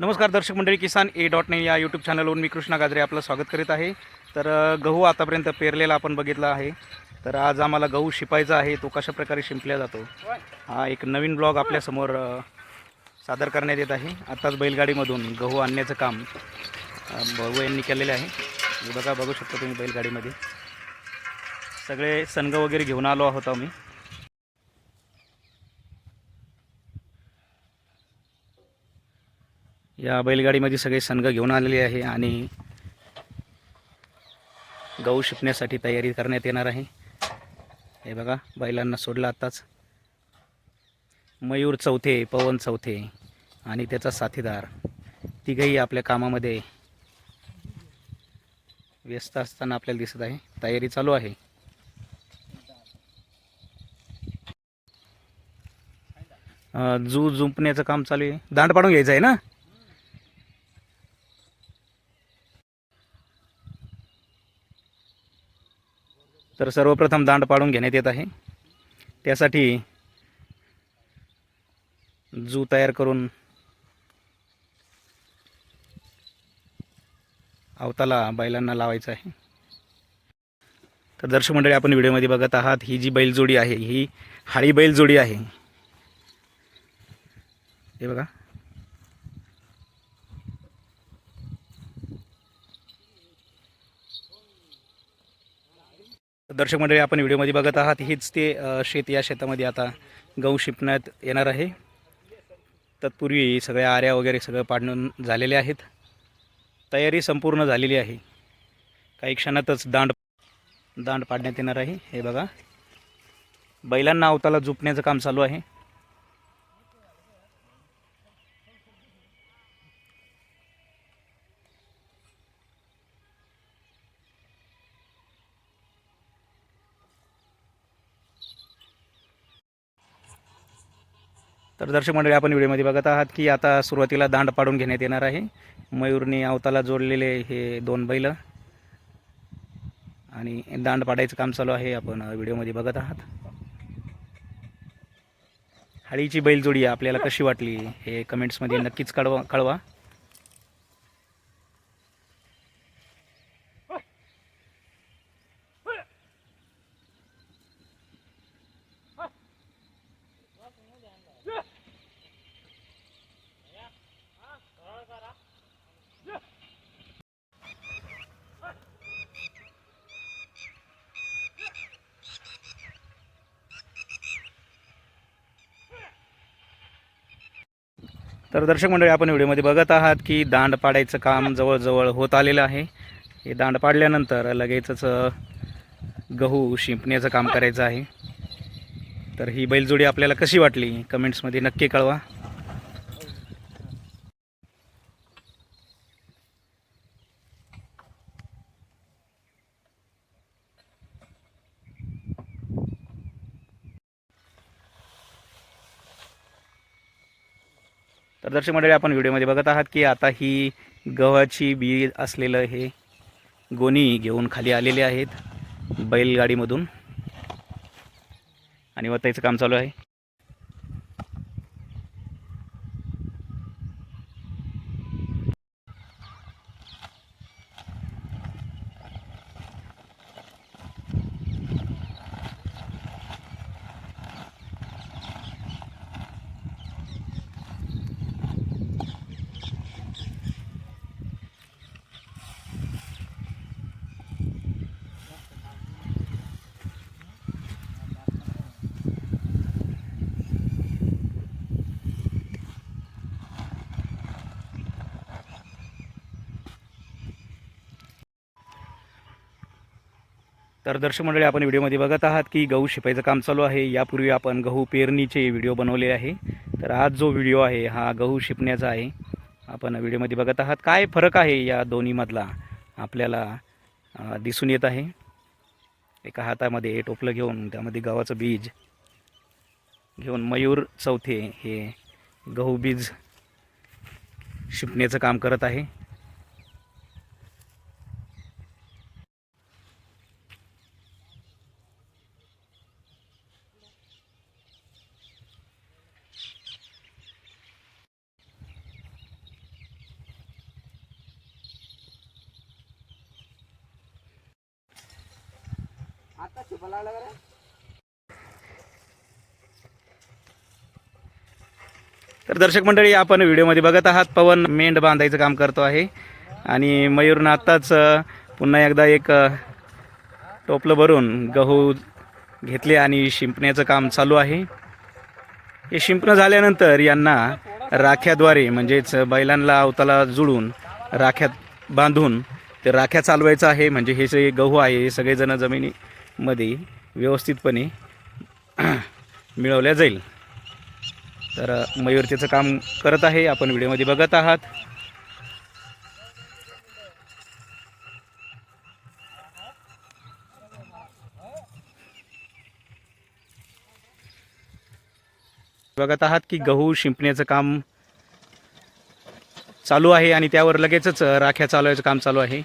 नमस्कार दर्शक मंडळी किसान ए डॉट ने या यूट्यूब चॅनलवरून मी कृष्णा गाजरे आपलं स्वागत करीत आहे. तर गहू आतापर्यंत पेरलेला आपण बघितला आहे. तर आज आम्हाला गहू शिपायचा आहे तो कशा प्रकारे शिंपल्या जातो? हा एक नवीन ब्लॉग आपल्यासमोर सादर करण्यात येत आहे. आत्ताच बैलगाडीमधून गहू आणण्याचं काम अ, भाऊ यांनी केलेले आहे. बघा बघू शकता तुम्ही बैलगाडीमध्ये. सगळे सनग वगैरे घेऊन आलो आहोत आम्ही. या बैलगाडीमध्ये सगळे संघ घेऊन आलेले आहे आणि गहू शिपण्यासाठी तयारी करण्यात येणार आहे. हे बघा बैलांना सोडलं आत्ताच मयूर चौथे पवन चौथे आणि त्याचा साथीदार. तिघही आपल्या कामामध्ये व्यस्त असताना आपल्याला दिसत आहे. तयारी चालू आहे. जू जुंपण्याचं काम चालू आहे. दांड पाडून घ्यायचं आहे ना? तर सर्वप्रथम दांड पाडून घेण्यात येत आहे. त्यासाठी जू तयार करून अवताला बैलांना लावायचं आहे. तर दर्शक मंडळी आपण व्हिडिओमध्ये बघत आहात ही जी बैलजोडी आहे ही हाळी बैलजोडी आहे. हे बघा. दर्शक मंडळी आपण व्हिडिओमध्ये बघत आहात हीच ते शेत या शेतामध्ये आता गहू शिपण्यात येणार आहे. तत्पूर्वी सगळ्या आऱ्या वगैरे सगळं पाडून झालेले आहेत. तयारी संपूर्ण झालेली आहे. काही क्षणातच दांड दांड पाडण्यात येणार आहे. हे बघा. बैलांना अवताला झुपण्याचं काम चालू आहे. तर दर्शक मंडळी आपण व्हिडिओमध्ये बघत आहात की आता सुरुवातीला दांड पाडून घेण्यात येणार आहे. मयूरने अवताला जोडलेले हे दोन बैल. आणि दांड पाडायचं काम चालू आहे आपण व्हिडिओमध्ये बघत आहात. हाळीची बैलजोडी आपल्याला कशी वाटली हे कमेंट्समध्ये नक्कीच कळवा कळवा. तर दर्शक मंडळी आपण व्हिडिओमध्ये बघत आहात की दांड पाडायचं काम जवळजवळ होत आलेलं आहे. हे दांड पाडल्यानंतर लगेचच गहू शिंपण्याचं काम करायचं आहे. तर ही बैलजोडी आपल्याला कशी वाटली? कमेंट्समध्ये नक्की कळवा. तर दर्शक मंडळी आपण व्हिडिओमध्ये बघत आहात की आता ही गव्हाची बी असलेलं हे गोणी घेऊन खाली आलेले आहेत बैलगाडीमधून. आणि वतायचं काम चालू आहे. तर दर्शक मंडळी आपण व्हिडिओमध्ये बघत आहात की गहू शिपायचं काम चालू आहे. यापूर्वी आपण गहू पेरणीचे व्हिडिओ बनवले आहे. तर आज जो व्हिडिओ आहे हा गहू शिपण्याचा आहे. आपण व्हिडिओमध्ये बघत आहात काय फरक आहे या दोन्हीमधला आपल्याला दिसून येत आहे. एका हातामध्ये टोपलं घेऊन त्यामध्ये गव्हाचं बीज घेऊन मयूर चौथे हे गहू बीज शिपण्याचं काम करत आहे. आता शिपा लागला का तर दर्शक मंडळी आपण व्हिडिओमध्ये बघत आहात पवन मेंढ बांधायचं काम करतो आहे. आणि मयूरनं आत्ताच पुन्हा एकदा एक टोपलं भरून गहू घेतले आणि शिंपण्याचं काम चालू आहे. हे शिंपणं झाल्यानंतर यांना राख्याद्वारे म्हणजेच बैलांना अवताला जुळून राख्यात बांधून ते राख्या चालवायचं आहे. म्हणजे हे जे गहू आहे हे सगळेजण मध्ये व्यवस्थितपणे मिळवल्या जाईल. तर मयूरतेचं मयूर त्याचं काम करत आहे. आपण व्हिडिओमध्ये बघत आहात. बघत आहात की गहू शिंपण्याचं काम चालू आहे आणि त्यावर लगेचच राख्या चालवायचं काम चालू आहे.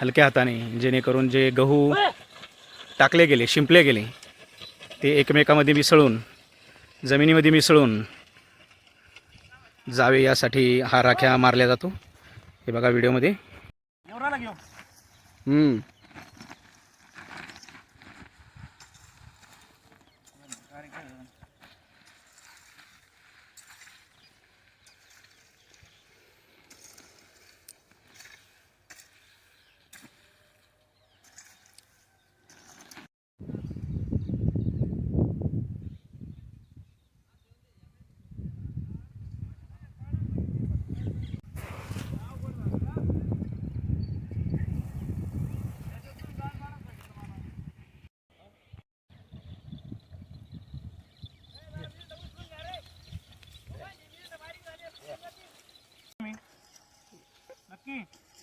हलक्या हाताने जेणेकरून जे गहू टाकले गेले शिंपले गेले. ते एकमेकामध्ये मिसळून जमिनीमध्ये मिसळून जावे यासाठी हा राख्या मारल्या जातो. हे बघा व्हिडिओमध्ये.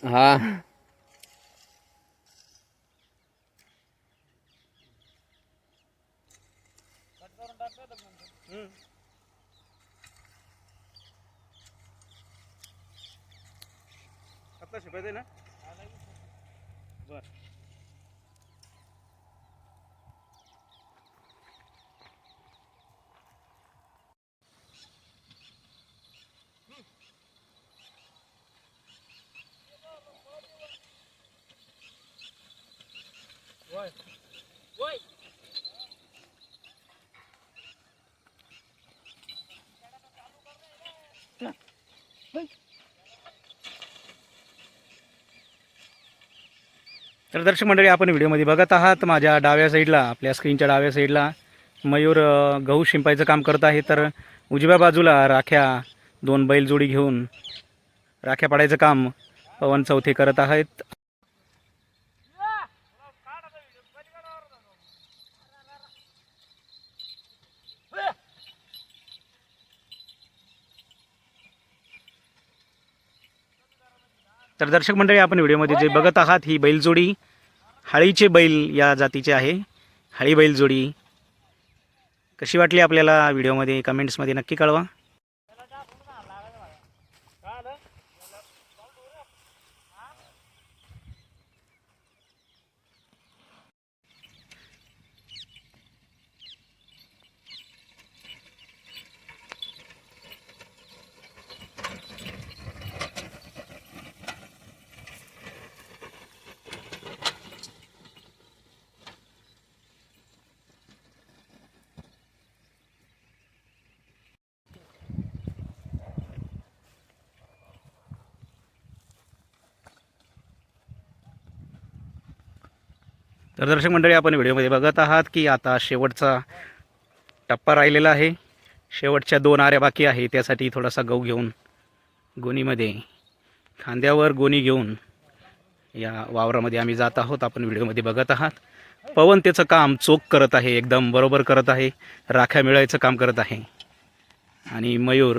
હા. तर दर्शक मंडळी आपण व्हिडिओमध्ये बघत आहात माझ्या डाव्या साईडला आपल्या स्क्रीनच्या डाव्या साईडला मयूर गहू शिंपायचं काम करत आहे. तर उजव्या बाजूला राख्या दोन बैलजोडी घेऊन राख्या पाडायचं काम पवन चौथे करत आहेत. तर दर्शक मंडळी आपण व्हिडिओमध्ये जे बघत आहात ही बैलजोडी. हाळीचे बैल या जातीचे आहे. हाळी बैलजोडी. कशी वाटली आपल्याला व्हिडिओमध्ये? कमेंट्समध्ये नक्की कळवा. तर दर्शक मंडळी आपण व्हिडिओमध्ये बघत आहात की आता शेवटचा टप्पा राहिलेला आहे. शेवटच्या दोन आऱ्या बाकी आहे त्यासाठी थोडासा गहू घेऊन गोणीमध्ये खांद्यावर गोणी घेऊन या वावरामध्ये आम्ही जात आहोत. आपण व्हिडिओमध्ये बघत आहात. पवन त्याचं काम चोख करत आहे एकदम बरोबर करत आहे. राख्या मिळायचं काम करत आहे. आणि मयूर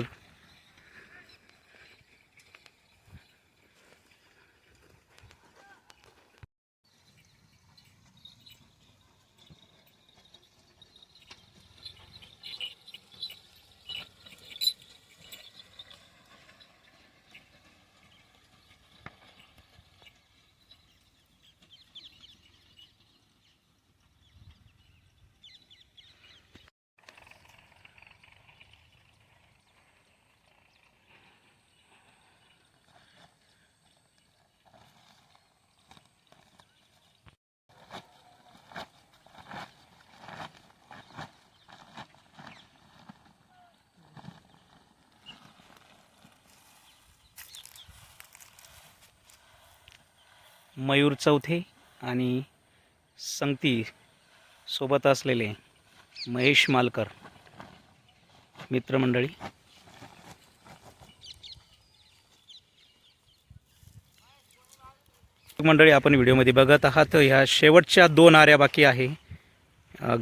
मयूर चौथे आणि संगती सोबत असलेले महेश मालकर. मित्रमंडळी. मंडळी आपण व्हिडिओमध्ये बघत आहात ह्या शेवटच्या दोन आऱ्या बाकी आहे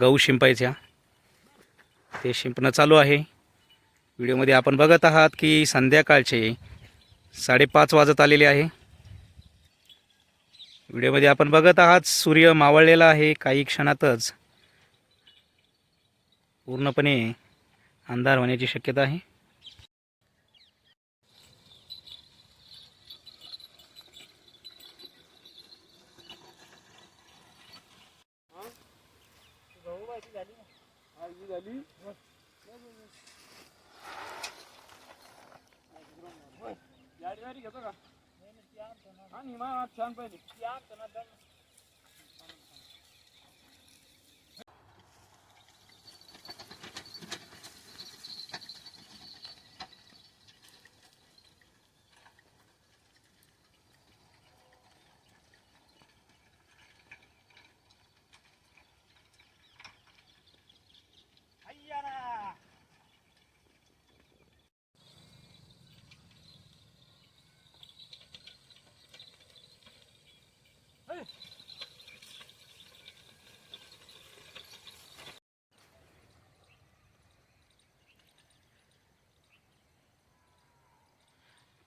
गहू शिंपायच्या. ते शिंपणं चालू आहे. व्हिडिओमध्ये आपण बघत आहात की संध्याकाळचे साडेपाच वाजत आलेले आहे. व्हिडिओमध्ये आपण बघत आहात सूर्य मावळलेला आहे काही क्षणातच. पूर्णपणे अंधार होण्याची शक्यता आहे. નિમાણ ક્ષણ પછી ક્યાં તને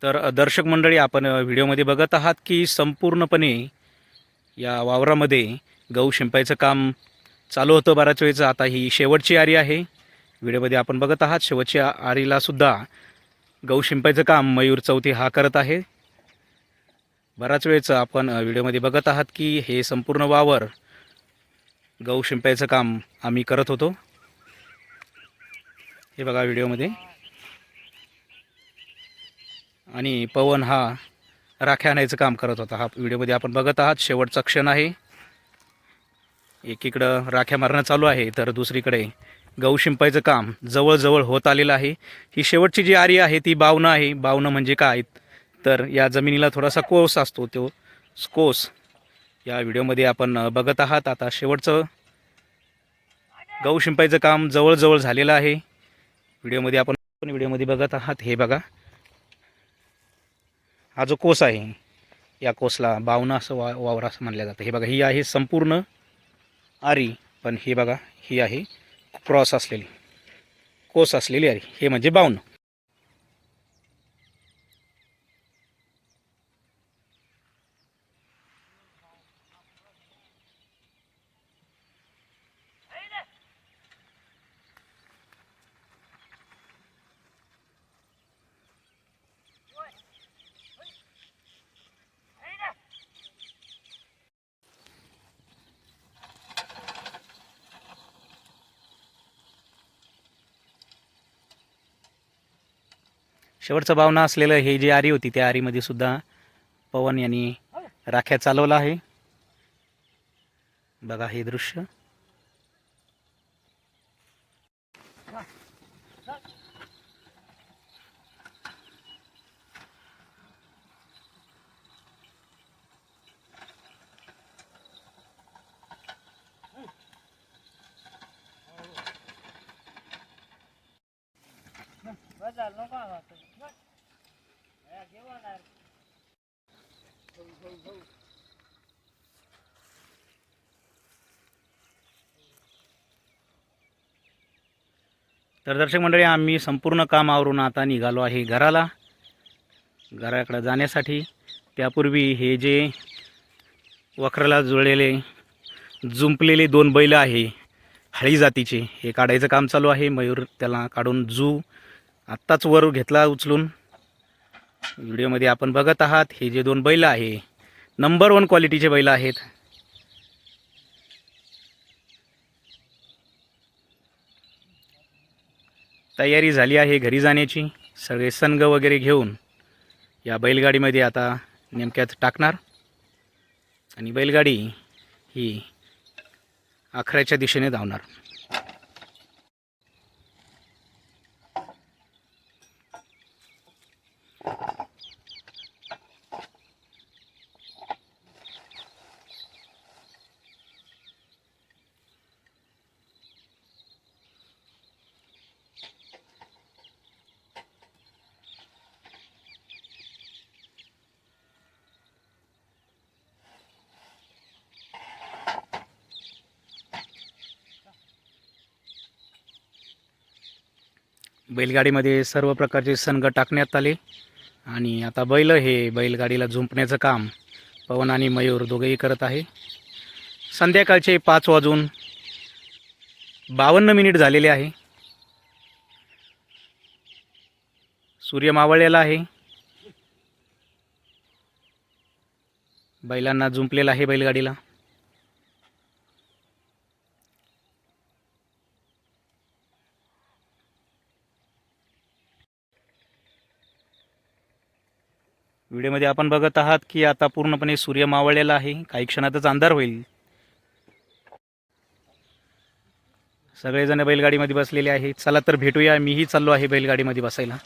तर दर्शक मंडळी आपण व्हिडिओमध्ये बघत आहात की संपूर्णपणे या वावरामध्ये गहू शिंपायचं काम चालू होतं बऱ्याच वेळेचं. आता ही शेवटची आरी आहे. व्हिडिओमध्ये आपण बघत आहात शेवटच्या आरीलासुद्धा गहू शिंपायचं काम मयूर चौथी हा करत आहे. बराच वेळचं आपण व्हिडिओमध्ये बघत आहात की हे संपूर्ण वावर गहू शिंपायचं काम आम्ही करत होतो. हे बघा व्हिडिओमध्ये. आणि पवन हा राख्या आणायचं काम करत होता. हा व्हिडिओमध्ये आपण बघत आहात. शेवटचा क्षण आहे. एकीकडं राख्या मारणं चालू आहे तर दुसरीकडे गहू शिंपायचं काम जवळजवळ होत आलेलं आहे. ही शेवटची जी आरी आहे ती बावणं आहे. बावणं म्हणजे काय? तर या जमिनीला थोडासा कोस असतो तो कोस. या व्हिडिओमध्ये आपण बघत आहात. आता शेवटचं गहू शिंपायचं काम जवळजवळ झालेलं आहे. व्हिडिओमध्ये आपण व्हिडिओमध्ये बघत आहात. हे बघा. हा जो कोस आहे या कोसला बावना असं वा वावर असं म्हणलं जातं. हे बघा ही आहे संपूर्ण आरी पण हे बघा ही आहे क्रॉस असलेली कोस असलेली आरी. हे म्हणजे बावनं शेवटचं भावना असलेलं हे जी आरी होती त्या आरीमध्ये सुद्धा पवन यांनी राख्या चालवला आहे. बघा हे दृश्य. तर दर्शक मंडळी आम्ही संपूर्ण काम आवरून आता निघालो आहे घराला. घराकडे जाण्यासाठी. त्यापूर्वी हे जे वखराला जुळलेले जुंपलेले दोन बैल आहे हळी जातीचे हे काढायचं काम चालू आहे. मयूर त्याला काढून जू आत्ताच वर घेतला उचलून. व्हिडिओमध्ये आपण बघत आहात हे जे दोन बैल आहे नंबर वन क्वालिटीचे बैल आहेत. तयारी झाली आहे घरी जाण्याची सगळे संघ वगैरे घेऊन. या बैलगाडीमध्ये आता नेमक्यात टाकणार. आणि बैलगाडी ही आखऱ्याच्या दिशेने धावणार. बैलगाडीमध्ये सर्व प्रकारचे सनग टाकण्यात आले. आणि आता बैल हे बैलगाडीला झुंपण्याचं काम पवन आणि मयूर दोघेही करत आहे. संध्याकाळचे पाच वाजून बावन्न मिनिट झालेले आहे. सूर्य मावळलेला आहे. बैलांना झुंपलेला आहे बैलगाडीला. व्हिडिओमध्ये आपण बघत आहात की आता पूर्णपणे सूर्य मावळलेला आहे. काही क्षणातच अंधार होईल. सगळेजण बैलगाडीमध्ये बसलेले आहेत. चला तर भेटूया. मीही चाललो आहे बैलगाडीमध्ये बसायला.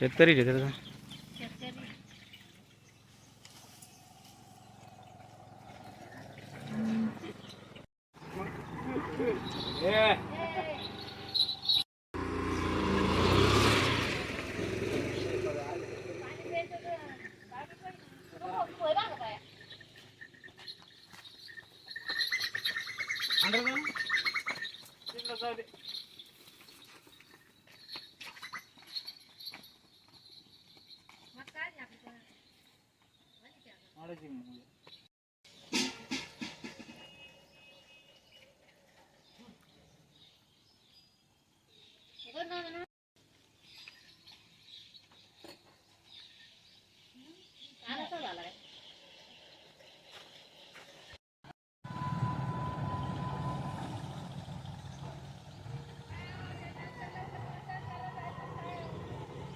शेतकरीच आहे त्याचं. 哪里进来？